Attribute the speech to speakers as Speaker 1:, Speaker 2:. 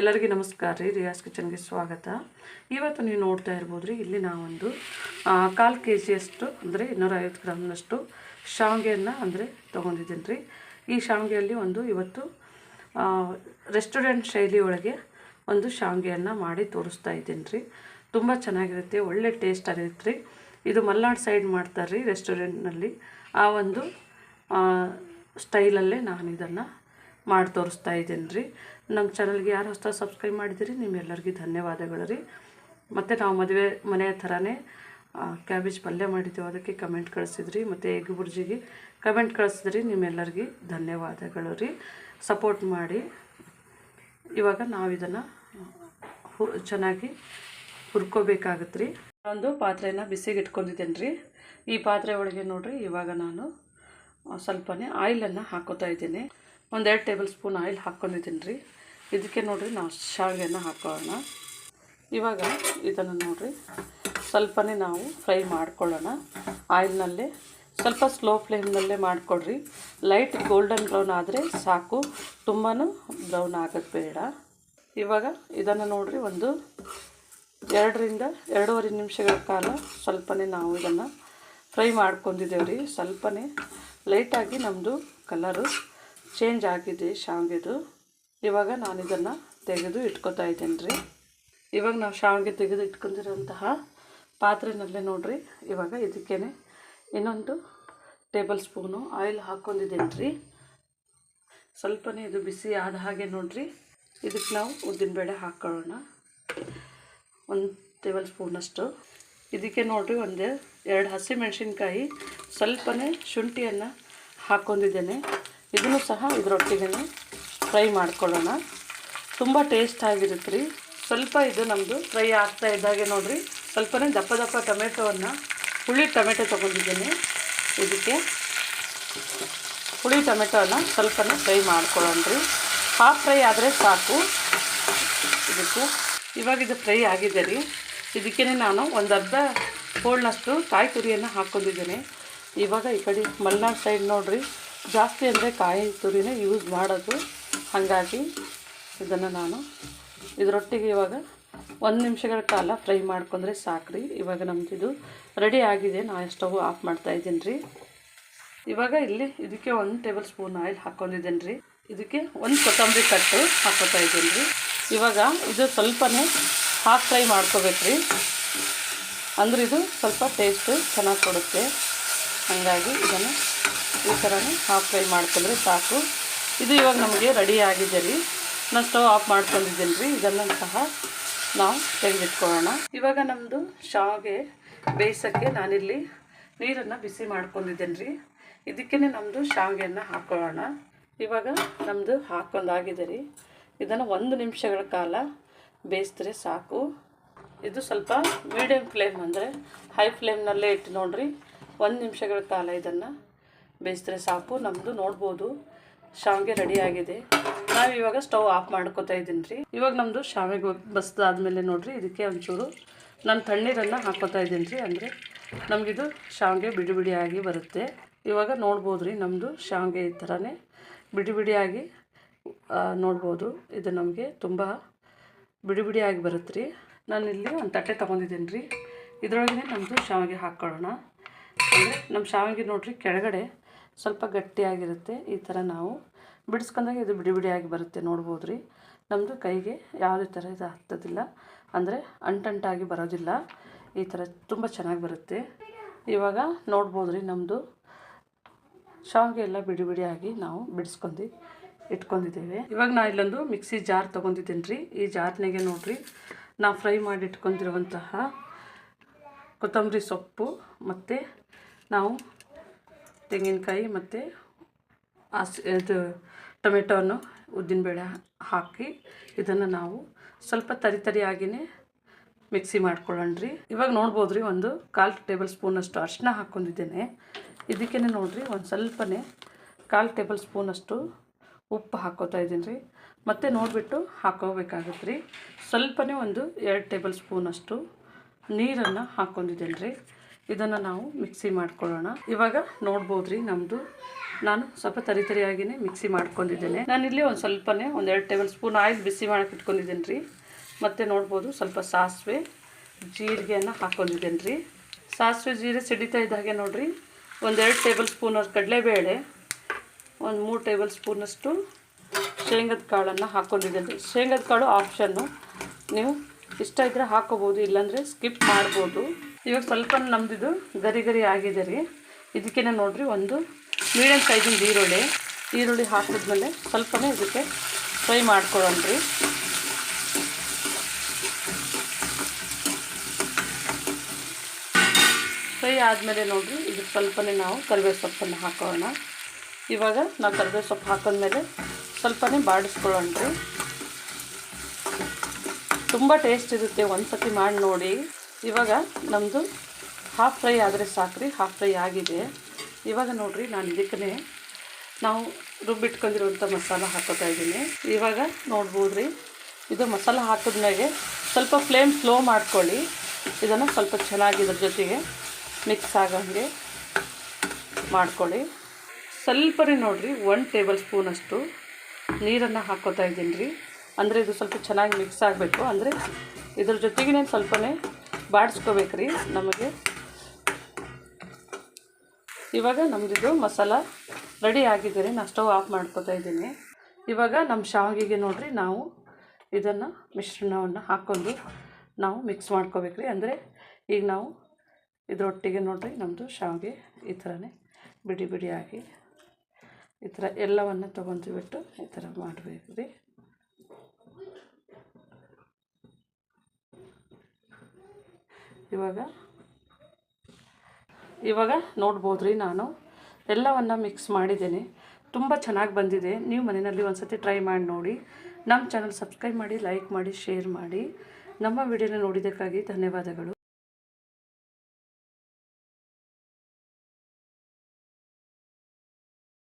Speaker 1: ಎಲ್ಲರಿಗೂ ನಮಸ್ಕಾರ ರೀ ರಿಯಾಸ್ ಕಿಚನ್ಗೆ ಸ್ವಾಗತ. ಇವತ್ತು ನೀವು ನೋಡ್ತಾ ಇರ್ಬೋದು ರೀ ಇಲ್ಲಿ ನಾವೊಂದು ಕಾಲು ಕೆ ಜಿಯಷ್ಟು ಅಂದರೆ ಇನ್ನೂರೈವತ್ತು ಗ್ರಾಮ್ನಷ್ಟು ಶಾವಿಗೆಯನ್ನು ಅಂದರೆ ತೊಗೊಂಡಿದ್ದೀನಿ ರೀ ಈ ಶಾವಿಗೆಯಲ್ಲಿ ಒಂದು ಇವತ್ತು ರೆಸ್ಟೋರೆಂಟ್ ಶೈಲಿ ಒಳಗೆ ಒಂದು ಶಾವಿಗೆಯನ್ನು ಮಾಡಿ ತೋರಿಸ್ತಾ ಇದ್ದೀನಿ ರೀ ತುಂಬ ಚೆನ್ನಾಗಿರುತ್ತೆ, ಒಳ್ಳೆ ಟೇಸ್ಟ್ ಆಗಿರುತ್ತೆ ರೀ ಇದು ಮಲ್ನಾಡ್ ಸೈಡ್ ಮಾಡ್ತಾರೆ ರೀ ರೆಸ್ಟೋರೆಂಟ್ನಲ್ಲಿ. ಆ ಒಂದು ಸ್ಟೈಲಲ್ಲೇ ನಾನು ಇದನ್ನು ಮಾಡಿ ತೋರಿಸ್ತಾ ಇದ್ದೀನಿ ರೀ. ನಮ್ಮ ಚಾನಲ್ಗೆ ಯಾರು ಹೊಸ ಸಬ್ಸ್ಕ್ರೈಬ್ ಮಾಡಿದ್ದೀರಿ, ನಿಮ್ಮೆಲ್ಲರಿಗೂ ಧನ್ಯವಾದಗಳು ರೀ ಮತ್ತು ನಾವು ಮದುವೆ ಮನೆಯ ಥರನೇ ಕ್ಯಾಬೇಜ್ ಪಲ್ಯ ಮಾಡಿದ್ದೀವಿ ಅದಕ್ಕೆ ಕಮೆಂಟ್ ಕಳಿಸಿದ್ರಿ. ಮತ್ತು ಎಗ್ ಬುರ್ಜಿಗೆ ಕಮೆಂಟ್ ಕಳಿಸಿದ್ರಿ, ನಿಮ್ಮೆಲ್ಲರಿಗೆ ಧನ್ಯವಾದಗಳು ರೀ ಸಪೋರ್ಟ್ ಮಾಡಿ. ಇವಾಗ ನಾವು ಇದನ್ನು, ಹು, ಚೆನ್ನಾಗಿ ಹುರ್ಕೋಬೇಕಾಗತ್ತೆ ರೀ ಒಂದು ಪಾತ್ರೆನ ಬಿಸಿಗೆ ಇಟ್ಕೊಂಡಿದ್ದೇನೆ ರೀ. ಈ ಪಾತ್ರೆ ಒಳಗೆ ನೋಡಿರಿ, ಇವಾಗ ನಾನು ಸ್ವಲ್ಪನೇ ಆಯಿಲನ್ನು ಹಾಕೋತಾ ಇದ್ದೀನಿ. ಒಂದೆರಡು ಟೇಬಲ್ ಸ್ಪೂನ್ ಆಯಿಲ್ ಹಾಕ್ಕೊಂಡಿದ್ದೀನಿ ರೀ. ಇದಕ್ಕೆ ನೋಡಿರಿ ನಾವು ಶಾವಿಗೆನ ಹಾಕೋಣ. ಇವಾಗ ಇದನ್ನು ನೋಡಿರಿ. ಸ್ವಲ್ಪನೇ ನಾವು ಫ್ರೈ ಮಾಡ್ಕೊಳ್ಳೋಣ. ಆಯಿಲ್ನಲ್ಲೇ ಸ್ವಲ್ಪ ಸ್ಲೋ ಫ್ಲೇಮ್ನಲ್ಲೇ ಮಾಡಿಕೊಡ್ರಿ. ಲೈಟ್ ಗೋಲ್ಡನ್ ಬ್ರೌನ್ ಆದರೆ ಸಾಕು. ತುಂಬಾ ಬ್ರೌನ್ ಆಗೋದು ಬೇಡ. ಇವಾಗ ಇದನ್ನು ನೋಡಿರಿ ಒಂದು ಎರಡರಿಂದ ಎರಡೂವರೆ ನಿಮಿಷಗಳ ಕಾಲ ಸ್ವಲ್ಪನೇ ನಾವು ಇದನ್ನು ಫ್ರೈ ಮಾಡ್ಕೊಂಡಿದ್ದೇವೆ ರೀ. ಸ್ವಲ್ಪನೇ ಲೈಟಾಗಿ ನಮ್ಮದು ಕಲರು ಚೇಂಜ್ ಆಗಿದೆ, ಶಾವಿಗೆದು. ಇವಾಗ ನಾನು ಇದನ್ನು ತೆಗೆದು ಇಟ್ಕೊತಾ ಇದ್ದೀನಿ ರೀ. ಇವಾಗ ನಾವು ಶಾವಿಗೆ ತೆಗೆದು ಇಟ್ಕೊಂಡಿರೋಂತಹ ಪಾತ್ರೆನಲ್ಲೇ ನೋಡಿರಿ. ಇವಾಗ ಇದಕ್ಕೇ ಇನ್ನೊಂದು ಟೇಬಲ್ ಸ್ಪೂನು ಆಯಿಲ್ ಹಾಕ್ಕೊಂಡಿದ್ದೀನಿ ರೀ. ಸ್ವಲ್ಪನೇ ಇದು ಬಿಸಿ ಆದ ಹಾಗೆ ನೋಡಿರಿ. ಇದಕ್ಕೆ ನಾವು ಉದ್ದಿನಬೇಳೆ ಹಾಕ್ಕೊಳ್ಳೋಣ ಒಂದು ಟೇಬಲ್ ಸ್ಪೂನಷ್ಟು ಇದಕ್ಕೆ ನೋಡಿರಿ ಒಂದು ಎರಡು ಹಸಿ ಮೆಣಸಿನ್ಕಾಯಿ ಸ್ವಲ್ಪನೇ ಶುಂಠಿಯನ್ನು ಹಾಕ್ಕೊಂಡಿದ್ದೇನೆ. ಇದನ್ನು ಸಹ ಇದರೊಟ್ಟಿಗೆ ಫ್ರೈ ಮಾಡ್ಕೊಳ್ಳೋಣ. ತುಂಬ ಟೇಸ್ಟ್ ಆಗಿರುತ್ತೆ ರೀ. ಸ್ವಲ್ಪ ಇದು ನಮ್ಮದು ಫ್ರೈ ಆಗ್ತಾ ಇದ್ದಾಗೆ ನೋಡಿರಿ. ಸ್ವಲ್ಪನೇ ದಪ್ಪ ದಪ್ಪ ಟೊಮೆಟೊವನ್ನು ಹುಳಿ ಟೊಮೆಟೊ ತೊಗೊಂಡಿದ್ದೀನಿ. ಇದಕ್ಕೆ ಹುಳಿ ಟೊಮೆಟೊನ ಸ್ವಲ್ಪನೇ ಫ್ರೈ ಮಾಡ್ಕೊಳ್ಳೋಣ ರೀ. ಹಾಫ್ ಫ್ರೈ ಆದರೆ ಸಾಕು. ಇದಕ್ಕೆ ಇವಾಗ ಇದು ಫ್ರೈ ಆಗಿದೆ ರೀ. ಇದಕ್ಕೇ ನಾನು ಒಂದು ಅರ್ಧ ಹೋಳ್ನಷ್ಟು ಕಾಯಿ ತುರಿಯನ್ನು ಹಾಕ್ಕೊಂಡಿದ್ದೀನಿ. ಇವಾಗ ಈ ಕಡೆ ಮಲೆನಾಡು ಸೈಡ್ ನೋಡಿರಿ. ಜಾಸ್ತಿ ಅಂದರೆ ಕಾಯಿ ತುರಿನೇ ಯೂಸ್ ಮಾಡೋದು. ಹಾಗಾಗಿ ಇದನ್ನು ನಾನು ಇದರೊಟ್ಟಿಗೆ ಇವಾಗ ಒಂದು ನಿಮಿಷಗಳ ಕಾಲ ಫ್ರೈ ಮಾಡ್ಕೊಂಡ್ರೆ ಸಾಕ್ರಿ. ಇವಾಗ ನಮ್ದು ರೆಡಿ ಆಗಿದೆ. ನಾನು ಸ್ಟವ್ ಆಫ್ ಮಾಡ್ತಾ ಇದ್ದೀನಿ ರೀ. ಇವಾಗ ಇಲ್ಲಿ ಇದಕ್ಕೆ ಒಂದು ಟೇಬಲ್ ಸ್ಪೂನ್ ಆಯಿಲ್ ಹಾಕ್ಕೊಂಡಿದ್ದೀನಿ ರೀ. ಇದಕ್ಕೆ ಒಂದು ಕೊತ್ತಂಬರಿ ಕಟ್ಟು ಹಾಕೋತಾ ಇದ್ದೀನಿ ರೀ. ಇವಾಗ ಇದು ಸ್ವಲ್ಪನೇ ಹಾಫ್ ಫ್ರೈ ಮಾಡ್ಕೋಬೇಕು ರೀ. ಅಂದ್ರೆ ಇದು ಸ್ವಲ್ಪ ಟೇಸ್ಟ್ ಚೆನ್ನಾಗಿ ಕೊಡುತ್ತೆ. ಹಾಗಾಗಿ ಇದನ್ನು ಈ ಥರನೇ ಹಾಫ್ ಫ್ರೈ ಮಾಡ್ಕೊಂಡ್ರೆ ಸಾಕು. ಇದು ಇವಾಗ ನಮಗೆ ರೆಡಿ ಆಗಿದೆ ರೀ. ನಾನು ಸ್ಟವ್ ಆಫ್ ಮಾಡ್ಕೊಂಡಿದ್ದೀನಿ ರೀ. ಇದನ್ನು ಸಹ ನಾವು ತೆಗೆದಿಟ್ಕೊಳ್ಳೋಣ. ಇವಾಗ ನಮ್ಮದು ಶಾವಿಗೆ ಬೇಯಿಸೋಕ್ಕೆ ನಾನಿಲ್ಲಿ ನೀರನ್ನು ಬಿಸಿ ಮಾಡ್ಕೊಂಡಿದ್ದೇನೆ ರೀ. ಇದಕ್ಕೇ ನಮ್ಮದು ಶಾವಿಗೆಯನ್ನು ಹಾಕೊಳ್ಳೋಣ. ಇವಾಗ ನಮ್ಮದು ಹಾಕ್ಕೊಂಡಾಗಿದೆ ರೀ. ಇದನ್ನು ಒಂದು ನಿಮಿಷಗಳ ಕಾಲ ಬೇಯಿಸಿದ್ರೆ ಸಾಕು. ಇದು ಸ್ವಲ್ಪ ಮೀಡಿಯಮ್ ಫ್ಲೇಮ್ ಅಂದರೆ ಹೈ ಫ್ಲೇಮ್ನಲ್ಲೇ ಇಟ್ಟು ನೋಡಿರಿ. ಒಂದು ನಿಮಿಷಗಳ ಕಾಲ ಇದನ್ನು ಬೇಯಿಸಿದ್ರೆ ಸಾಕು ನಮ್ಮದು ನೋಡ್ಬೋದು. ಶಾವಿಗೆ ರೆಡಿ ಆಗಿದೆ. ನಾವು ಇವಾಗ ಸ್ಟವ್ ಆಫ್ ಮಾಡ್ಕೋತಾ ಇದ್ದೀನಿ ರೀ. ಇವಾಗ ನಮ್ಮದು ಶಾವಿಗೆ ಬಸ್ದಾದ್ಮೇಲೆ ನೋಡಿರಿ, ಇದಕ್ಕೆ ಒಂಚೂರು ನಾನು ತಣ್ಣೀರನ್ನು ಹಾಕೋತಾ ಇದ್ದೀನಿ ರೀ. ಅಂದರೆ ನಮಗಿದು ಶಾವಿಗೆ ಬಿಡಿ ಬಿಡಿಯಾಗಿ ಬರುತ್ತೆ. ಇವಾಗ ನೋಡ್ಬೋದು ರೀ ನಮ್ಮದು ಶಾವಿಗೆ ಈ ಥರನೇ ಬಿಡಿ ಬಿಡಿಯಾಗಿ ನೋಡ್ಬೋದು. ಇದು ನಮಗೆ ತುಂಬ ಬಿಡಿ ಬಿಡಿಯಾಗಿ ಬರುತ್ತೆ ರೀ. ಇಲ್ಲಿ ಒಂದು ತಟ್ಟೆ ತೊಗೊಂಡಿದ್ದೀನಿ ರೀ. ಇದರೊಳಗೆ ನಮ್ಮದು ಶಾವಿಗೆ ಹಾಕ್ಕೊಳ್ಳೋಣ ಅಂದರೆ ನಮ್ಮ ಶಾವಿಗೆ ನೋಡಿರಿ, ಕೆಳಗಡೆ ಸ್ವಲ್ಪ ಗಟ್ಟಿಯಾಗಿರುತ್ತೆ ಈ ಥರ ನಾವು ಬಿಡಿಸ್ಕೊಂಡಾಗ ಇದು ಬಿಡಿ ಬಿಡಿಯಾಗಿ ಬರುತ್ತೆ ನೋಡ್ಬೋದು ರೀ ನಮ್ಮದು ಕೈಗೆ ಯಾವುದೇ ಥರ ಇದು ಹತ್ತೋದಿಲ್ಲ ಅಂದರೆ ಅಂಟಂಟಾಗಿ ಬರೋದಿಲ್ಲ. ಈ ಥರ ತುಂಬ ಚೆನ್ನಾಗಿ ಬರುತ್ತೆ. ಇವಾಗ ನೋಡ್ಬೋದು ರೀ ನಮ್ಮದು ಶಾವಿಗೆ ಎಲ್ಲ ಬಿಡಿ ಬಿಡಿಯಾಗಿ ನಾವು ಬಿಡಿಸ್ಕೊಂಡು ಇಟ್ಕೊಂಡಿದ್ದೇವೆ. ಇವಾಗ ನಾ ಇಲ್ಲೊಂದು ಮಿಕ್ಸಿ ಜಾರ್ ತೊಗೊಂಡಿದ್ದೀನಿ ರೀ ಈ ಜಾರ್ನಾಗೆ ನೋಡಿರಿ ನಾವು ಫ್ರೈ ಮಾಡಿ ಇಟ್ಕೊಂಡಿರುವಂತಹ ಕೊತ್ತಂಬರಿ ಸೊಪ್ಪು ಮತ್ತು ನಾವು ತೆಂಗಿನಕಾಯಿ ಮತ್ತು ಹಸಿ ಇದು ಟೊಮೆಟೋವನ್ನು ಉದ್ದಿನ ಬೇಳೆ ಹಾಕಿ ಇದನ್ನು ನಾವು ಸ್ವಲ್ಪ ತರಿ ತರಿಯಾಗಿಯೇ ಮಿಕ್ಸಿ ಮಾಡ್ಕೊಳ್ಳೋಣ ರೀ ಇವಾಗ ನೋಡ್ಬೋದು ರೀ ಒಂದು ಕಾಲು ಟೇಬಲ್ ಸ್ಪೂನಷ್ಟು ಅರಿಶಿನ ಹಾಕ್ಕೊಂಡಿದ್ದೇನೆ. ಇದಕ್ಕೇ ನೋಡಿರಿ, ಒಂದು ಸ್ವಲ್ಪನೇ ಕಾಲು ಟೇಬಲ್ ಸ್ಪೂನಷ್ಟು ಉಪ್ಪು ಹಾಕೋತಾ ಇದ್ದೀನಿ ರೀ ಮತ್ತು ನೋಡಿಬಿಟ್ಟು ಹಾಕೋಬೇಕಾಗುತ್ತೆ ರೀ ಸ್ವಲ್ಪನೇ ಒಂದು ಎರಡು ಟೇಬಲ್ ಸ್ಪೂನಷ್ಟು ನೀರನ್ನು ಹಾಕ್ಕೊಂಡಿದ್ದೇನೆ ರೀ ಇದನ್ನು ನಾವು ಮಿಕ್ಸಿ ಮಾಡ್ಕೊಳ್ಳೋಣ. ಇವಾಗ ನೋಡ್ಬೋದು ರೀ ನಮ್ಮದು ನಾನು ಸ್ವಲ್ಪ ತರಿ ತರಿಯಾಗಿಯೇ ಮಿಕ್ಸಿ ಮಾಡ್ಕೊಂಡಿದ್ದೇನೆ. ನಾನಿಲ್ಲಿ ಒಂದು ಸ್ವಲ್ಪನೇ ಒಂದು ಎರಡು ಟೇಬಲ್ ಸ್ಪೂನ್ ಆಯಿಲ್ ಬಿಸಿ ಮಾಡೋಕೆ ಇಟ್ಕೊಂಡಿದ್ದೀನಿ ರೀ ಮತ್ತು ನೋಡ್ಬೋದು ಸ್ವಲ್ಪ ಸಾಸಿವೆ, ಜೀರಿಗೆಯನ್ನು ಹಾಕ್ಕೊಂಡಿದ್ದೇನೆ ರೀ ಸಾಸಿವೆ ಜೀರಿಗೆ ಸಿಡಿತಾ ಇದ್ದ ಹಾಗೆ ನೋಡಿರಿ. ಒಂದೆರಡು ಟೇಬಲ್ ಸ್ಪೂನಷ್ಟು ಕಡಲೆಬೇಳೆ, ಒಂದು ಮೂರು ಟೇಬಲ್ ಸ್ಪೂನಷ್ಟು ಶೇಂಗದ ಕಾಳನ್ನು ಹಾಕ್ಕೊಂಡಿದ್ದೇನೆ ರೀ ಶೇಂಗದ ಕಾಳು ಆಪ್ಷನ್ನು ನೀವು ಇಷ್ಟ ಇದ್ದರೆ ಹಾಕೋಬೋದು, ಇಲ್ಲಾಂದರೆ ಸ್ಕಿಪ್ ಮಾಡ್ಬೋದು. ಇವಾಗ ಸ್ವಲ್ಪ ನಮ್ದಿದು ಗರಿ ಗರಿ ಆಗಿದೆ ರೀ. ಇದಕ್ಕೆ ನೋಡಿರಿ ಒಂದು ಮೀಡಿಯಮ್ ಸೈಜಿಂದ ಈರುಳ್ಳಿ. ಈರುಳ್ಳಿ ಹಾಕಿದ್ಮೇಲೆ ಸ್ವಲ್ಪನೇ ಇದಕ್ಕೆ ಫ್ರೈ ಮಾಡ್ಕೊಳ್ಳೋಣ ರೀ. ಫ್ರೈ ಆದಮೇಲೆ ನೋಡಿರಿ ಇದಕ್ಕೆ ಸ್ವಲ್ಪನೇ ನಾವು ಕರಿಬೇವು ಸೊಪ್ಪನ್ನು ಹಾಕೋಣ. ಇವಾಗ ನಾವು ಕರಿಬೇವು ಸೊಪ್ಪು ಹಾಕಿದ್ಮೇಲೆ ಸ್ವಲ್ಪನೇ ಬಾಡಿಸ್ಕೊಳ್ಳೋಣ ರೀ. ತುಂಬ ಟೇಸ್ಟ್ ಇರುತ್ತೆ ಒಂದು ಸತಿ ಮಾಡಿ ನೋಡಿ. ಇವಾಗ ನಮ್ಮದು ಹಾಫ್ ಫ್ರೈ ಆದರೆ ಸಾಕ್ರಿ ಹಾಫ್ ಫ್ರೈ ಆಗಿದೆ. ಇವಾಗ ನೋಡಿರಿ ನಾನು ಇದಕ್ಕೇ ನಾವು ರುಬ್ಬಿಟ್ಕೊಂಡಿರುವಂಥ ಮಸಾಲ ಹಾಕೋತಾ ಇದ್ದೀನಿ. ಇವಾಗ ನೋಡ್ಬೋದು ರೀ, ಇದು ಮಸಾಲ ಹಾಕಿದ್ಮೇಲೆ ಸ್ವಲ್ಪ ಫ್ಲೇಮ್ ಸ್ಲೋ ಮಾಡ್ಕೊಳ್ಳಿ. ಇದನ್ನು ಸ್ವಲ್ಪ ಚೆನ್ನಾಗಿ ಇದ್ರ ಜೊತೆಗೆ ಮಿಕ್ಸ್ ಆಗೋಂಗೆ ಮಾಡ್ಕೊಳ್ಳಿ. ಸ್ವಲ್ಪನೇ ನೋಡಿರಿ ಒನ್ ಟೇಬಲ್ ಸ್ಪೂನಷ್ಟು ನೀರನ್ನು ಹಾಕೋತಾ ಇದ್ದೀನಿ ರೀ. ಅಂದರೆ ಇದು ಸ್ವಲ್ಪ ಚೆನ್ನಾಗಿ ಮಿಕ್ಸ್ ಆಗಬೇಕು. ಅಂದರೆ ಇದ್ರ ಜೊತೆಗೇ ಸ್ವಲ್ಪನೇ ಬಾಡಿಸ್ಕೋಬೇಕು ರೀ ನಮಗೆ. ಇವಾಗ ನಮ್ಮದಿದು ಮಸಾಲ ರೆಡಿ ಆಗಿದೆ ರೀ ನಾನು ಸ್ಟವ್ ಆಫ್ ಮಾಡ್ಕೋತಾ ಇದ್ದೀನಿ. ಇವಾಗ ನಮ್ಮ ಶಾವಿಗೆಗೆ ನೋಡಿರಿ ನಾವು ಇದನ್ನು ಮಿಶ್ರಣವನ್ನು ಹಾಕ್ಕೊಂಡು ನಾವು ಮಿಕ್ಸ್ ಮಾಡ್ಕೋಬೇಕು ರೀ ಅಂದರೆ ಈಗ ನಾವು ಇದರೊಟ್ಟಿಗೆ ನೋಡಿರಿ ನಮ್ಮದು ಶಾವಿಗೆ ಈ ಥರನೇ ಬಿಡಿ ಬಿಡಿಯಾಗಿ ಈ ಥರ ಎಲ್ಲವನ್ನು ತೊಗೊಂಡ್ಬಿಟ್ಟು ಈ ಥರ ಮಾಡಬೇಕು ರೀ ಇವಾಗ? ಇವಾಗ ನೋಡ್ಬೋದು ರೀ ನಾನು. ಎಲ್ಲವನ್ನು ಮಿಕ್ಸ್ ಮಾಡಿದ್ದೇನೆ. ತುಂಬ ಚೆನ್ನಾಗಿ ಬಂದಿದೆ. ನೀವು ಮನೆಯಲ್ಲಿ ಒಂದು ಸತಿ ಟ್ರೈ ಮಾಡಿ ನೋಡಿ. ನಮ್ಮ ಚಾನಲ್ ಸಬ್ಸ್ಕ್ರೈಬ್ ಮಾಡಿ ಲೈಕ್ ಮಾಡಿ ಶೇರ್ ಮಾಡಿ. ನಮ್ಮ ವಿಡಿಯೋನ ನೋಡಿದ್ದಕ್ಕಾಗಿ ಧನ್ಯವಾದಗಳು.